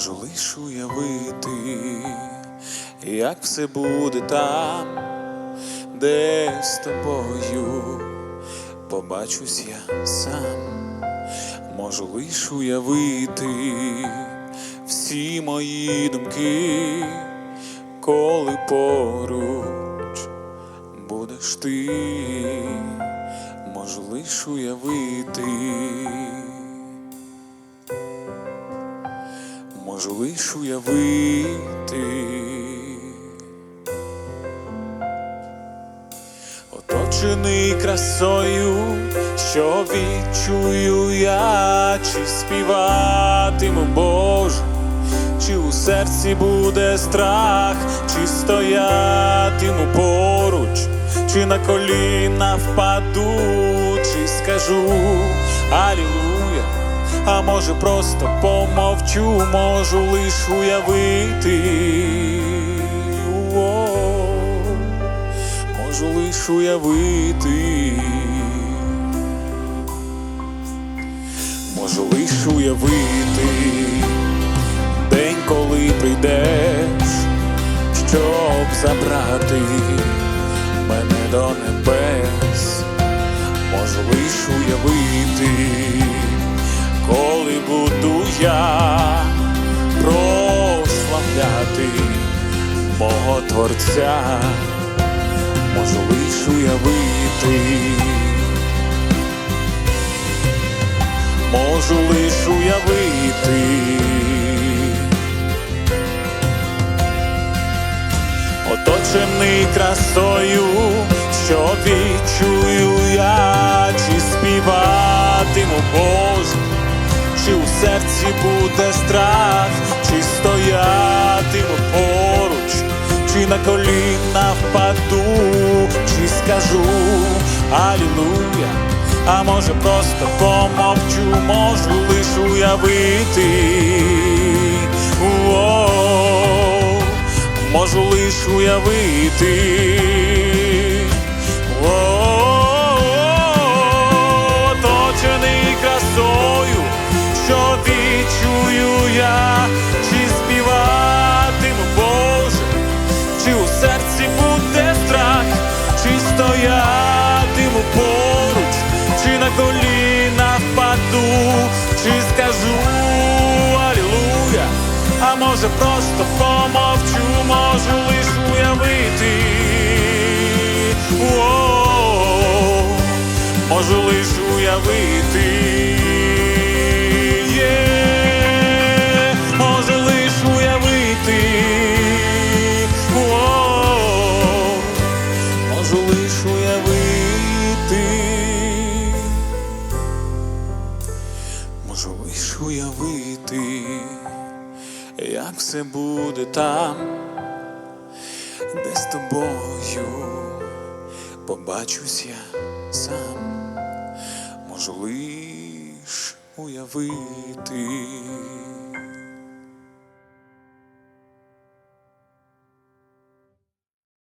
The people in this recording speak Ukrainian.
можу лиш уявити, як все буде там, де з тобою побачусь я сам, можу лиш уявити всі мої думки, коли поруч будеш ти, можу лиш уявити. Лиш уявити. Оточений красою, що відчую я, чи співатиму Боже, чи у серці буде страх, чи стоятиму поруч, чи на коліна впаду, чи скажу Алілуя а може просто помовчу, можу лиш уявити. О, можу лиш уявити. Можу лиш уявити день, коли прийдеш, щоб забрати коли буду я прославляти мого Творця, можу лиш уявити, можу лиш уявити, оточений красою, що відчую я, чи співатиму Боже чи у серці буде страх, чи стоятиму поруч, чи на коліна впаду, чи скажу Алілуя, а може просто помовчу, можу лиш уявити. О, можу лиш уявити. Може просто помовчу, можу лиш уявити. О, можу лиш уявити. Може лиш уявити, О, можу лиш уявити, можу лиш уявити, як все буде там, де з тобою побачусь я сам, можу лиш уявити.